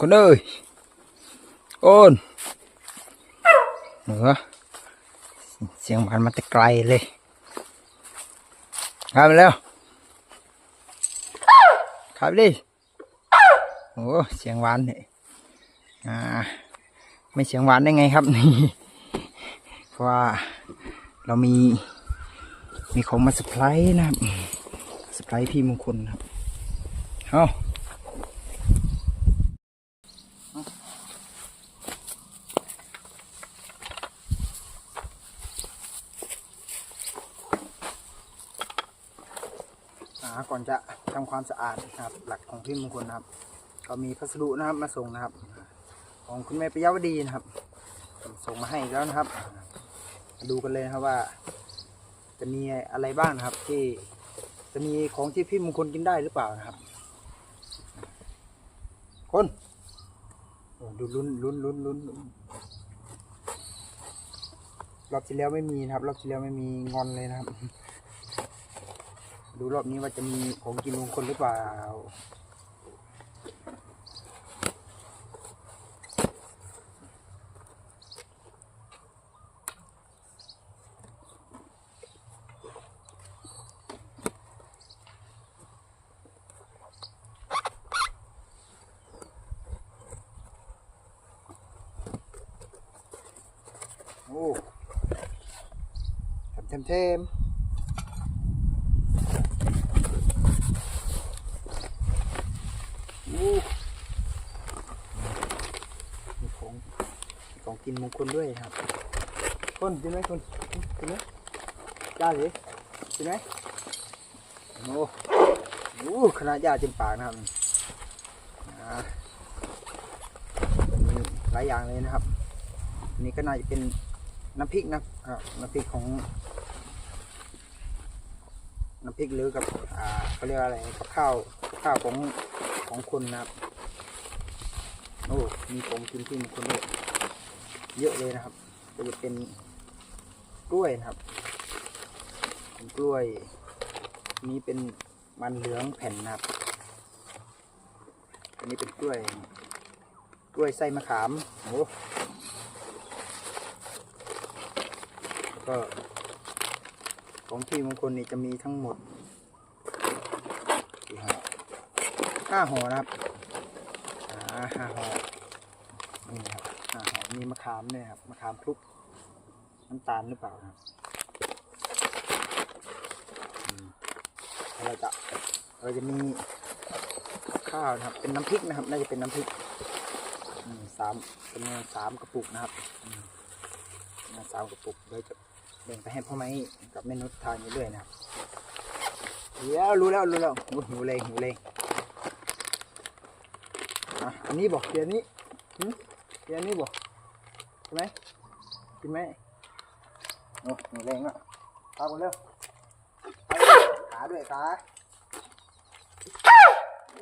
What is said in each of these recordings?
คนเอ้ยโอนเหนือเสียงมันมาแต่ไกลเลยขับแล้วขับดิโอ้เสียงหวานเนี่ยอ่าไม่เสียงหวานได้ไงครับนี่เพราะว่าเรามีมีของมาสปายนะครับสปายพี่มงคลครับเอา อ่อนจะทำความสะอาดนะครับ หลักของพี่มงคลนะครับ ก็มีพัสดุนะครับมาส่งนะครับ ของคุณแม่ปิยวดีนะครับ ส่งมาให้แล้วนะครับ ดูกันเลยนะครับว่า จะมีอะไรบ้างนะครับ ที่จะมีของที่พี่มงคลกินได้หรือเปล่านะครับ คนดูลุ้นลุ้นลุ้นลุ้นลุ้นรอบที่แล้วไม่มีนะครับรอบที่แล้วไม่มีงอนเลยนะครับ ดูรอบนี้ว่าจะมีของกินมงคลหรือเปล่า โอ้เทมเทมโอ้มีของมีของ กินมงคลด้วยครับ คนกินไหมคนกินไหมยาสิกินไหมโอ้โหขนาดยาเต็มปากนะครับหลายอย่างเลยนะครับอันนี้ก็น่าจะเป็นน้ำพริกนะครับน้ำพริกของน้ำพริกหรือกับอ่าเขาเรียกว่าอะไรกับข้าวข้าวของของคนนะครับ โอ้ มีของกินที่มงคนด้วย เยอะเลยนะครับ ก็จะเป็นกล้วยนะครับเป็นกล้วย นี้เป็นมันเหลืองแผ่นนะครับ อันนี้เป็นกล้วย กล้วยไส้มะขามโอ้แล้วก็ของที่มงคลนี่จะมีทั้งหมดห้าห่อนะครับห้าห่อนี่ครับห้าห่อ มีมะขามเนี่ยครับมะขามคลุกน้ำตาลหรือเปล่าครับอืมแล้วเราจะเราจะมีข้าวนะครับ เป็นน้ำพริกนะครับ น่าจะเป็นน้ำพริกอืมสามจำนวนสามกระปุกนะครับอืมจำนวนสามกระปุกเดี๋ยวจะแบ่งไปให้พ่อไม้กับแม่นุชทานเรื่อยนะครับเดี๋ยวรู้แล้วรู้แล้วหิวเลยหิวเลยอันนี้บอกเดี๋ยวนี้ หึเดี๋ยวนี้บอกใช่ไหมกินไหมโอ้หิวแรงอะพาคนเร็วขาด้วยขาเ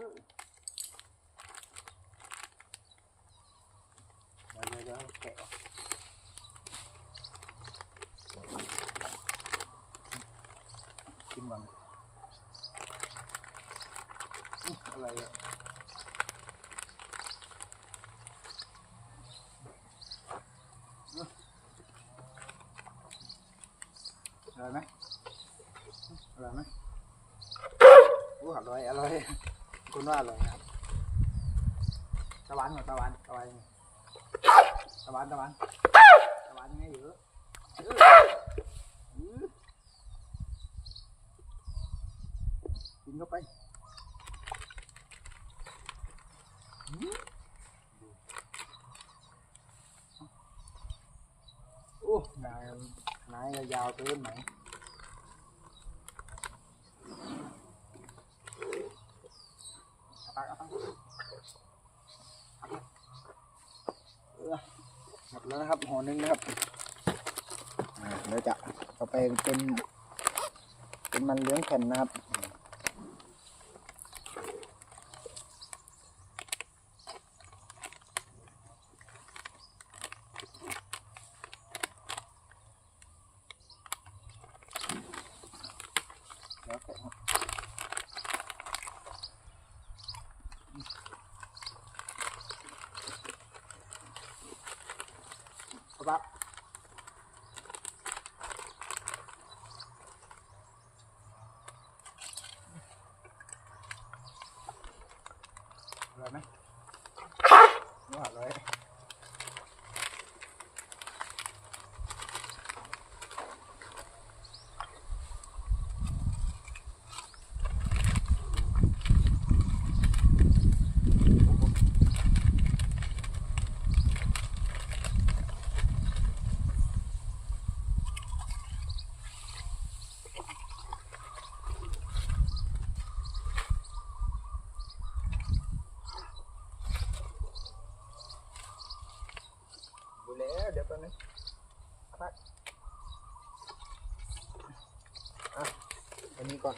ดี๋ยวเดี๋ยวแกะออกกินก่อนอื้ออะไรอะอื้ออ ร่อยไหมอร่อยไหมโอ้อร่อยอร่อยคุณว่าอร่อยครับตะวันก่อตะวันตะวันตะวันตะวันตะวันยังไงอยู่เอออื้อกินเข้าไปอื้อโอ้นายนายยาวเกินไหมเอา ตักเอาตักเอาตักเออหมดแล้วนะครับห่อหนึงนะครับเราจะเอาไปเป็น เป็นมันเลี้ยงแผ่นนะครับ แล้วแต่ครับ ร่อย ไหมอร่อยดูแล้ว เดี๋ยวแป๊บนึงพักอะอันนี้ก่อน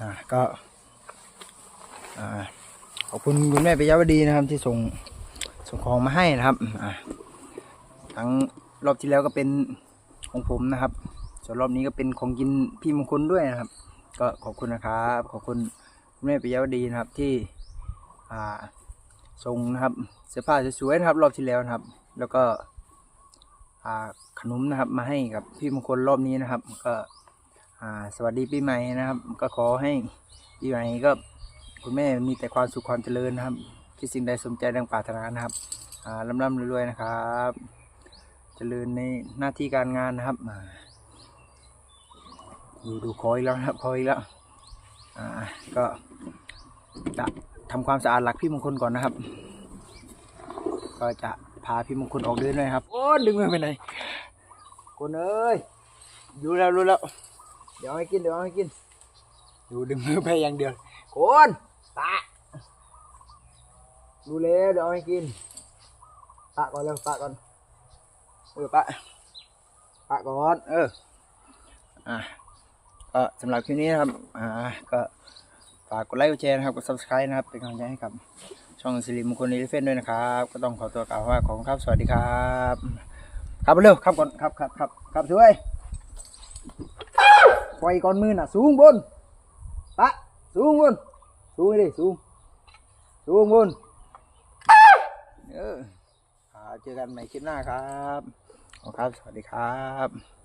อ่าก็อ่าขอบคุณคุณแม่ปิยวดีนะครับที่ส่ง ส่งของมาให้นะครับทั้งรอบที่แล้วก็เป็นของผมนะครับ ส่วนรอบนี้ก็เป็นของกินพี่มงคลด้วยนะครับ ก็ขอบคุณนะครับ ขอบคุณคุณแม่ปิยวดีนะครับที่ส่งนะครับเสื้อผ้าสวยๆนะครับ รอบที่แล้วนะครับ แล้วก็ขนมนะครับมาให้กับพี่มงคลรอบนี้นะครับ ก็สวัสดีปีใหม่นะครับ ก็ขอให้ปีใหม่ก็คุณแม่มีแต่ความสุขความเจริญนะครับ คิดสิ่งใดสมใจดังปรารถนานะครับร่ำร่ำรวยๆนะครับเจริญในหน้าที่การงานนะครับอ่าดูดูคอยแล้วนะครับคอยแล้วก็จะทำความสะอาดหลักพี่มงคลก่อนนะครับ ก็จะพาพี่มงคลออกเดินด้วยครับ โอ้ดึงมือไปไหนคนเอ้ยรู้แล้วรู้แล้ว เดี๋ยวให้กินเดี๋ยวให้กิน ดูดึงมือไปอย่างเดียวคนตะ ดูเลยเดี๋ยวเอาให้กินตะก่อนเร็วตะก่อนเออปะปะก่อนเอออะก็สำหรับคลิปนี้นะครับอ่าก็ฝากกดไลค์กดแชร์นะครับกด subscribe นะครับเป็นกำลังใจให้กับช่องสิริมงคลอีเลฟเฟนด้วยนะครับ ก็ต้องขอตัวกล่าวว่าของครับสวัสดีครับ ครับเร็วครับก่อนครับครับครับครับช่วยปล่อยก่อนมือน่ะ สูงบนปะสูงบนสูงไปดิสูงสูงบน เออเจอกันใหม่คลิปหน้าครับขอบคุณครับ สวัสดีครับ